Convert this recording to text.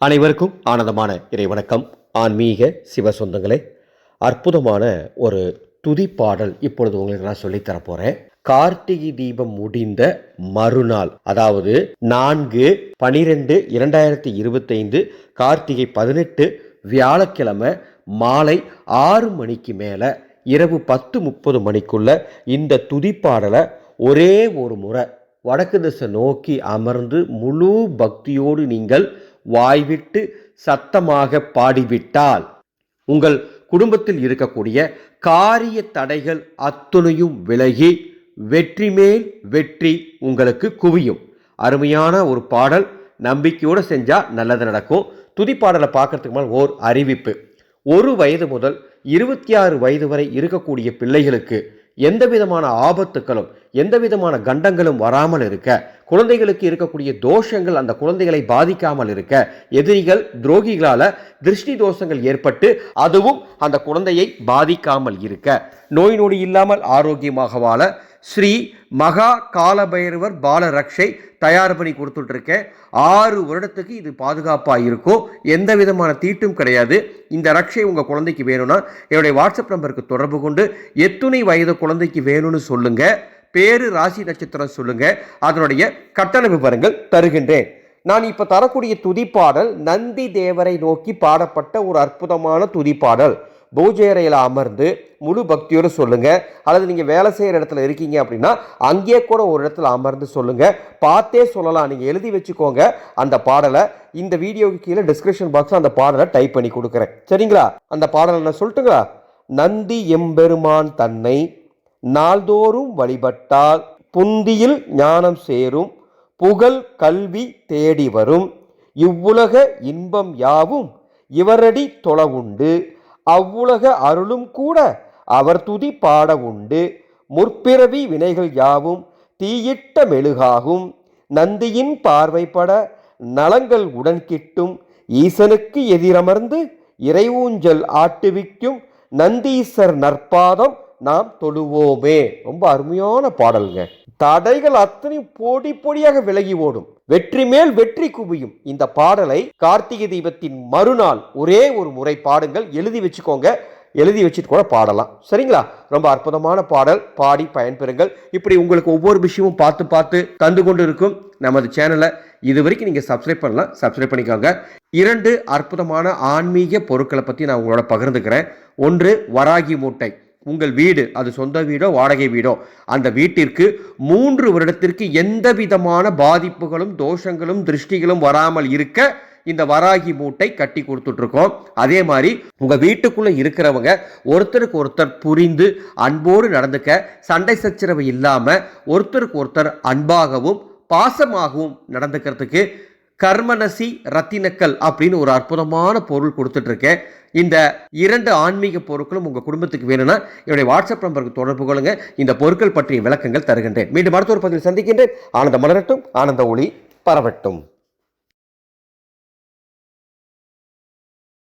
அனைவருக்கும் ஆனந்தமான இறைவணக்கம் ஆன்மீக சிவ சொந்தங்களே அற்புதமான ஒரு துதிப்பாடல் இப்பொழுது உங்களுக்கு நான் சொல்லித் தரப்போறேன். கார்த்திகை தீபம் முடிந்த மறுநாள் அதாவது நான்கு பனிரெண்டு இரண்டாயிரத்தி இருபத்தைந்து கார்த்திகை பதினெட்டு வியாழக்கிழமை மாலை ஆறு மணிக்கு மேலே இரவு பத்து முப்பது மணிக்குள்ள இந்த துதிப்பாடலை ஒரே ஒரு முறை வடக்கு திசை நோக்கி அமர்ந்து முழு பக்தியோடு நீங்கள் வாய்விட்டு சத்தமாக பாடிவிட்டால் உங்கள் குடும்பத்தில் இருக்கக்கூடிய காரிய தடைகள் அத்துணையும் விலகி வெற்றி மேல் வெற்றி உங்களுக்கு குவியும். அருமையான ஒரு பாடல். நம்பிக்கையோடு செஞ்சால் நல்லது நடக்கும். துதிப்பாடலை பார்க்கறதுக்கு மேல் ஓர் அறிவிப்பு. ஒரு வயது முதல் இருபத்தி ஆறு வயது வரை இருக்கக்கூடிய பிள்ளைகளுக்கு எந்த விதமான ஆபத்துக்களும் எந்த விதமான கண்டங்களும் வராமல் இருக்க குழந்தைகளுக்கு இருக்கக்கூடிய தோஷங்கள் அந்த குழந்தைகளை பாதிக்காமல் இருக்க எதிரிகள் துரோகிகளால் திருஷ்டி தோஷங்கள் ஏற்பட்டு அதுவும் அந்த குழந்தையை பாதிக்காமல் இருக்க. நோய் நொடி இல்லாமல் ஆரோக்கியமாக வாழ ஸ்ரீ மகா காலபைரவர் பால ரக்ஷை தயார் பண்ணி கொடுத்துட்ருக்கேன். ஆறு வருடத்துக்கு இது பாதுகாப்பாக இருக்கும் எந்த விதமான தீட்டும் கிடையாது. இந்த ரக்ஷை உங்கள் குழந்தைக்கு வேணும்னா என்னுடைய வாட்ஸ்அப் நம்பருக்கு தொடர்பு கொண்டு எத்துணை வயது குழந்தைக்கு வேணும்னு சொல்லுங்கள் பேரு ராசி நட்சத்திரம் சொல்லுங்கள் அதனுடைய கட்டண விவரங்கள் தருகின்றேன். நான் இப்போ தரக்கூடிய துதிப்பாடல் நந்தி தேவரை நோக்கி பாடப்பட்ட ஒரு அற்புதமான துதிப்பாடல். பூஜை அறையில் அமர்ந்து முழு பக்தியோடு சொல்லுங்கள் அல்லது நீங்கள் வேலை செய்கிற இடத்துல இருக்கீங்க அப்படின்னா அங்கேயே கூட ஒரு இடத்துல அமர்ந்து சொல்லுங்கள் பார்த்தே சொல்லலாம். நீங்கள் எழுதி வச்சுக்கோங்க. அந்த பாடலை இந்த வீடியோவுக்கு கீழே டிஸ்கிரிப்ஷன் பாக்ஸில் அந்த பாடலை டைப் பண்ணி கொடுக்குறேன். சரிங்களா? அந்த பாடலை நான் சொல்லட்டுங்களா? நந்தி எம்பெருமான் தன்னை நாள்தோறும் வழிபட்டால் புந்தியில் ஞானம் சேரும். புகழ் கல்வி தேடி வரும். இவ்வுலக இன்பம் யாவும் இவரடி தொலைவுண்டு அவ்வுலக அருளும் கூட அவர் துதி பாட உண்டு. முற்பிறவி வினைகள் யாவும் தீயிட்ட மெழுகாகும். நந்தியின் பார்வைப்பட நலங்கள் உடன் கிட்டும் ஈசனுக்கு எதிரமர்ந்து இறைவூஞ்சல் ஆட்டுவிக்கும் நந்தீசர் நற்பாதம் நாம் தொழுவோமே. ரொம்ப அருமையான பாடல்கள். தடைகள் அத்தனை பொடி பொடியாக விலகி ஓடும். வெற்றி மேல் வெற்றி குவியும். இந்த பாடலை கார்த்திகை தீபத்தின் மறுநாள் ஒரே ஒரு முறை பாடுங்கள். எழுதி வச்சுக்கோங்க. எழுதி வச்சுட்டு கூட பாடலாம். சரிங்களா? ரொம்ப அற்புதமான பாடல். பாடி பயன்பெறுங்கள். இப்படி உங்களுக்கு ஒவ்வொரு விஷயமும் பார்த்து பார்த்து தந்து கொண்டு இருக்கும் நமது சேனலை இது வரைக்கும் நீங்கள் சப்ஸ்கிரைப் பண்ணலாம் சப்ஸ்கிரைப் பண்ணிக்கோங்க. இரண்டு அற்புதமான ஆன்மீக பொருட்களை பற்றி நான் உங்களோட பகிர்ந்துக்கிறேன். ஒன்று வராகி மூட்டை. உங்கள் வீடு அது சொந்த வீடோ வாடகை வீடோ. அந்த வீட்டிற்கு மூன்று வருடத்திற்கு எந்த விதமான பாதிப்புகளும் தோஷங்களும் திருஷ்டிகளும் வராமல் இருக்க இந்த வராகி மூட்டை கட்டி கொடுத்துட்ருக்கோம். அதே மாதிரி உங்கள் வீட்டுக்குள்ளே இருக்கிறவங்க ஒருத்தருக்கு ஒருத்தர் புரிந்து அன்போடு நடந்துக்க சண்டை சச்சரவு இல்லாமல் ஒருத்தருக்கு ஒருத்தர் அன்பாகவும் பாசமாகவும் நடந்துக்கிறதுக்கு கர்மனசி ரத்தினக்கல் அப்படின்னு ஒரு அற்புதமான பொருள் கொடுத்துட்ருக்கேன். இந்த இரண்டு ஆன்மீக பொருட்களும் உங்கள் குடும்பத்துக்கு வேணும்னா என்னுடைய வாட்ஸ்அப் நம்பருக்கு தொடர்பு கொள்ளுங்க. இந்த பொருட்கள் பற்றிய விளக்கங்கள் தருகின்றேன். மீண்டும் அடுத்த ஒரு பதிவில் சந்திக்கின்றேன். ஆனந்த மலரட்டும் ஆனந்த ஒளி பரவட்டும்.